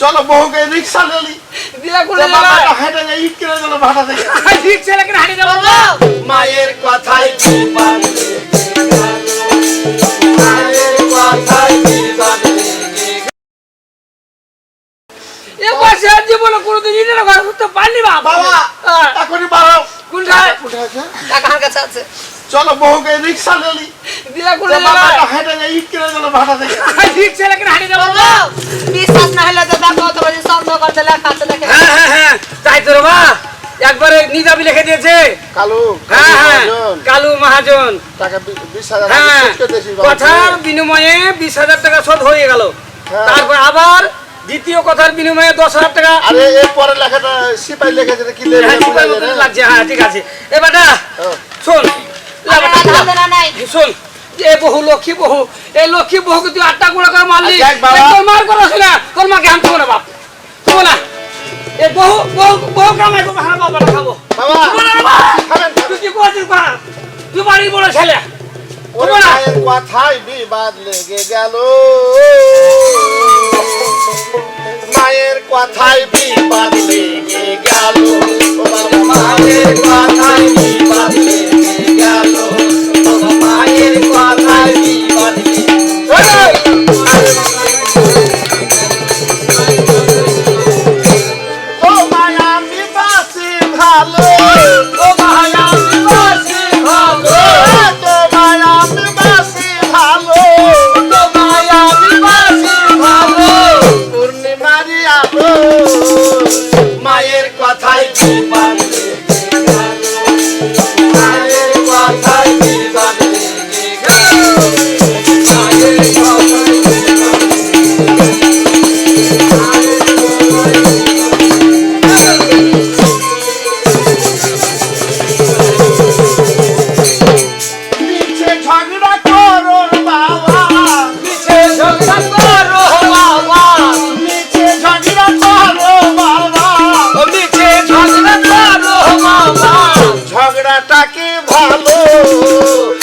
চলো বহুকে রিক্সা নিলি দিলা করে বাবাটা হেঁটে যায় ইট কিনে গেল ভাটা থেকে হাঁটি যাব মায়ের কথাই মায়ের লেগে আর জীবনে কোনোদিন ইটের ঘর করতে পারলি বাবা বাবা। এখনই বাড়াও। কোনটায় আমার কাছে আছে। চলো বহুকে রিক্সা নিলি দিলা করে বাবাটা হেঁটে যায় ইট কিনে গেল ভাটা থেকে ঠিক ছেলে কিনা হাঁটি যাব বিশ্বাস না হলে তো দেখো তোমার যে সন্দেহ করতে লেখা আছে দেখে হ্যাঁ হ্যাঁ হ্যাঁ তাই তো রে বা একবারে দিয়েছে কালু হ্যাঁ হ্যাঁ। মহাজন, কালু মহাজন। টাকা বিশ হাজার হ্যাঁ। কথার বিনিময়ে বিশ হাজার টাকা শোধ হয়ে গেল। হ্যাঁ। তারপর আবার দ্বিতীয় কথার বিনিময়ে দশ হাজার টাকা। আরে পরে লেখাটা সিপাই লিখেছে কি লেখে হ্যাঁ? লাগছে হ্যাঁ ঠিক আছে। এবার ও, শোন। শোন। এ বহু লক্ষ্মী বহু এই লক্ষ্মী বহুকে তুই আটটা গুঁড়ো করে মারলি। এ তোর মার করো না তোর মাকে আমি খাব না বাপ। খাব না। এ বহু বহু হ্যাঁ বাবা খাব। বাবা খাব না রে বাবা। খাবেন, তুই কি করছিস বা তুই বলে বড় ছেলে কথায় বিবাদ লেগে গেল। মায়ের কথায় বিবাদ লেগে গেল। মায়ের করো ভালো